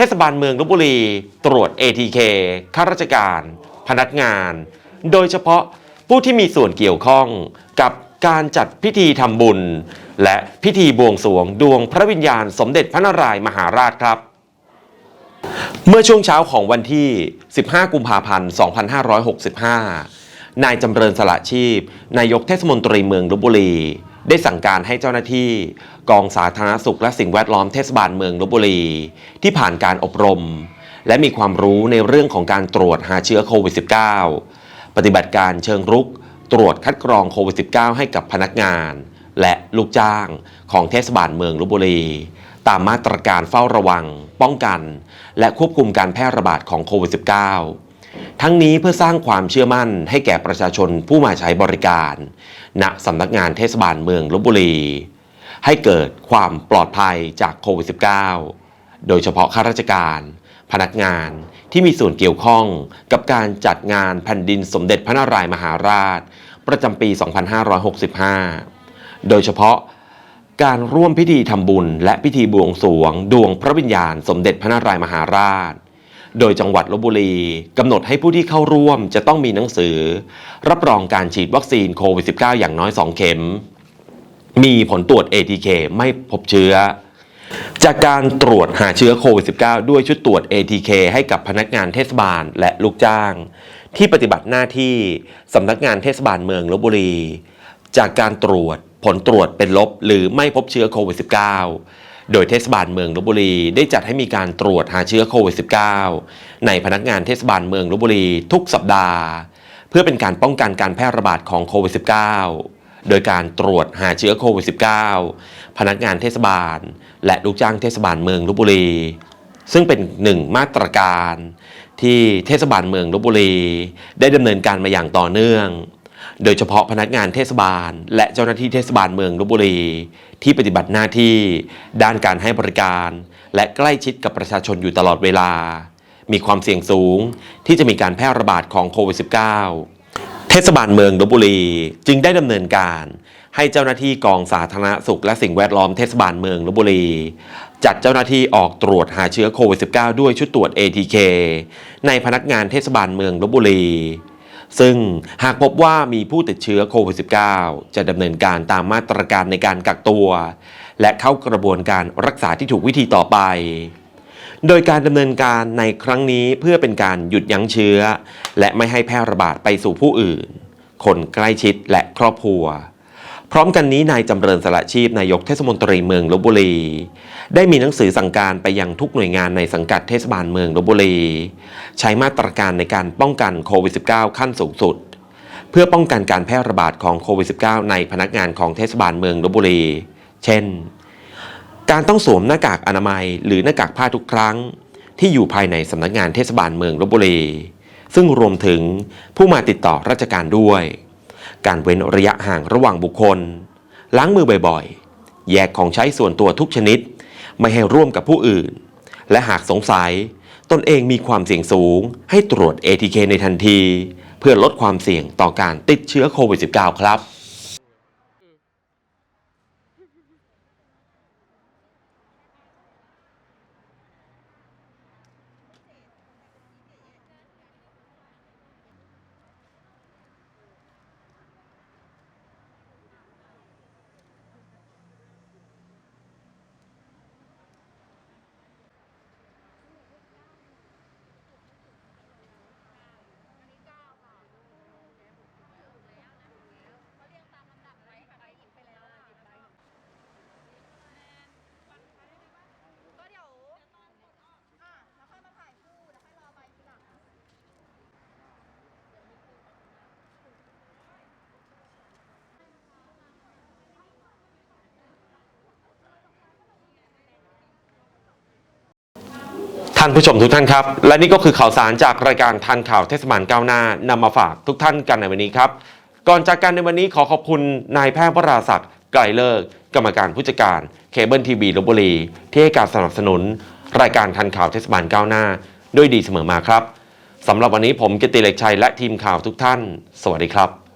เทศบาลเมืองลบบุรี ตรวจ ATK ข้าราชการ พนักงาน โดยเฉพาะผู้ที่มีส่วนเกี่ยวข้องกับการจัดพิธีทำบุญ และพิธีบวงสรวงดวงพระวิญญาณสมเด็จพระนารายมหาราชครับ เมื่อช่วงเช้าของวันที่ 15 กุมภาพันธ์ 2565 นายจำเริญสละชีพ นายกเทศมนตรีเมืองลบบุรี ได้สั่งการให้เจ้าหน้าที่ กองสาธารณสุขและสิ่งแวดล้อมเทศบาลเมืองลบบุรี ที่ผ่านการอบรม และมีความรู้ในเรื่องของการตรวจหาเชื้อโควิด -19 ปฏิบัติการเชิงรุก ตรวจคัดกรองโควิด -19 ให้กับพนักงาน และลูกจ้างของเทศบาลเมืองลบบุรี ตามมาตรการเฝ้าระวัง ป้องกัน และควบคุมการแพร่ระบาดของโควิด -19 ทั้งนี้เพื่อสร้างความเชื่อมั่นให้แก่ประชาชนผู้มาใช้บริการ ณสำนักงานเทศบาลเมืองลบบุรี ให้เกิดความปลอดภัยจากโควิด -19 โดยเฉพาะข้าราชการ พนักงานที่มีส่วนเกี่ยวข้องกับการจัดงานแผ่นดินสมเด็จพระนารายมหาราช ประจำปี 2565 โดยเฉพาะการร่วมพิธีทำบุญและพิธีบวงสรวง ดวงพระวิญญาณสมเด็จพระนารายมหาราช โดยจังหวัดลบบุรีกำหนดให้ผู้ที่เข้าร่วมจะต้องมีหนังสือ รับรองการฉีดวัคซีนโควิด -19 อย่างน้อย 2 เข็ม มีผลตรวจ ATK ไม่พบเชื้อ จากการตรวจหาเชื้อโควิด -19 ด้วยชุดตรวจ ATK ให้กับพนักงานเทศบาลและลูกจ้าง ที่ปฏิบัติหน้าที่สำนักงานเทศบาลเมืองลบบุรี จากการตรวจผลตรวจเป็นลบหรือไม่พบเชื้อโควิด -19 โดยเทศบาลเมืองลบบุรีได้จัดให้มีการตรวจหาเชื้อโควิด -19 ในพนักงานเทศบาลเมืองลบบุรีทุกสัปดาห์ เพื่อเป็นการป้องกันการแพร่ระบาดของโควิด -19 โดยการตรวจหาเชื้อโควิด -19 พนักงานเทศบาล และลูกจ้างเทศบาลเมืองลบบุรี ซึ่งเป็นหนึ่งมาตรการ ที่เทศบาลเมืองลบบุรี ได้ดำเนินการมาอย่างต่อเนื่อง โดยเฉพาะพนักงานเทศบาล และเจ้าหน้าที่เทศบาลเมืองลบบุรี ที่ปฏิบัติหน้าที่ ด้านการให้บริการ และใกล้ชิดกับประชาชนอยู่ตลอดเวลา มีความเสี่ยงสูงที่จะมีการแพร่ระบาดของโควิด -19 เทศบาลเมืองลบบุรี จึงได้ดำเนินการให้เจ้าหน้าที่กองสาธารณสุขและสิ่งแวดล้อมเทศบาลเมืองลบบุรี จัดเจ้าหน้าที่ออกตรวจหาเชื้อโควิด -19 ด้วยชุดตรวจ ATK ในพนักงานเทศบาลเมืองลบบุรี ซึ่งหากพบว่ามีผู้ติดเชื้อโควิด -19 จะดำเนินการตามมาตรการในการกักตัว และเข้ากระบวนการรักษาที่ถูกวิธีต่อไป โดยการดำเนินการในครั้งนี้เพื่อเป็นการหยุดยั้งเชื้อ และไม่ให้แพร่ระบาดไปสู่ผู้อื่น คนใกล้ชิดและครอบครัว พร้อมกันนี้นายจำเริญสละชีพนายกเทศมนตรีเมืองลบบุรี ได้มีหนังสือสั่งการไปยังทุกหน่วยงานในสังกัดเทศบาลเมืองลบบุรี ใช้มาตรการในการป้องกันโควิด -19 ขั้นสูงสุด เพื่อป้องกันการแพร่ระบาดของโควิด -19 ในพนักงานของเทศบาลเมืองลบบุรี เช่น การต้องสวมหน้ากากอนามัยหรือหน้ากากผ้าทุกครั้ง ที่อยู่ภายในสำนักงานเทศบาลเมืองลบบุรี ซึ่งรวมถึงผู้มาติดต่อราชการด้วย การเว้นระยะห่างระหว่างบุคคล ล้างมือบ่อยๆ แยกของใช้ส่วนตัวทุกชนิด ไม่ให้ร่วมกับผู้อื่น และหากสงสัย ตนเองมีความเสี่ยงสูง ให้ตรวจ ATK ในทันที เพื่อลดความเสี่ยงต่อการติดเชื้อโควิด -19 ครับ ก็เดี๋ยวอะแล้วค่อยมาถ่ายคู่แล้วค่อยรอใบทีหลัง ท่านผู้ชมทุกท่านครับ และนี่ก็คือข่าวสารจากรายการทันข่าวเทศบาลก้าวหน้านำมาฝากทุกท่านกันในวันนี้ครับ ก่อนจากกันในวันนี้ขอขอบคุณนายแพทย์วราศักดิ์ไกรเลิกกรรมการผู้จัดการเคเบิลทีวีลบบุรี ที่ให้การสนับสนุน รายการทันข่าวเทศบาลก้าวหน้า ด้วยดีเสมอมาครับสำหรับวันนี้ผมกิติเล็กชัยและทีมข่าวทุกท่าน สวัสดีครับ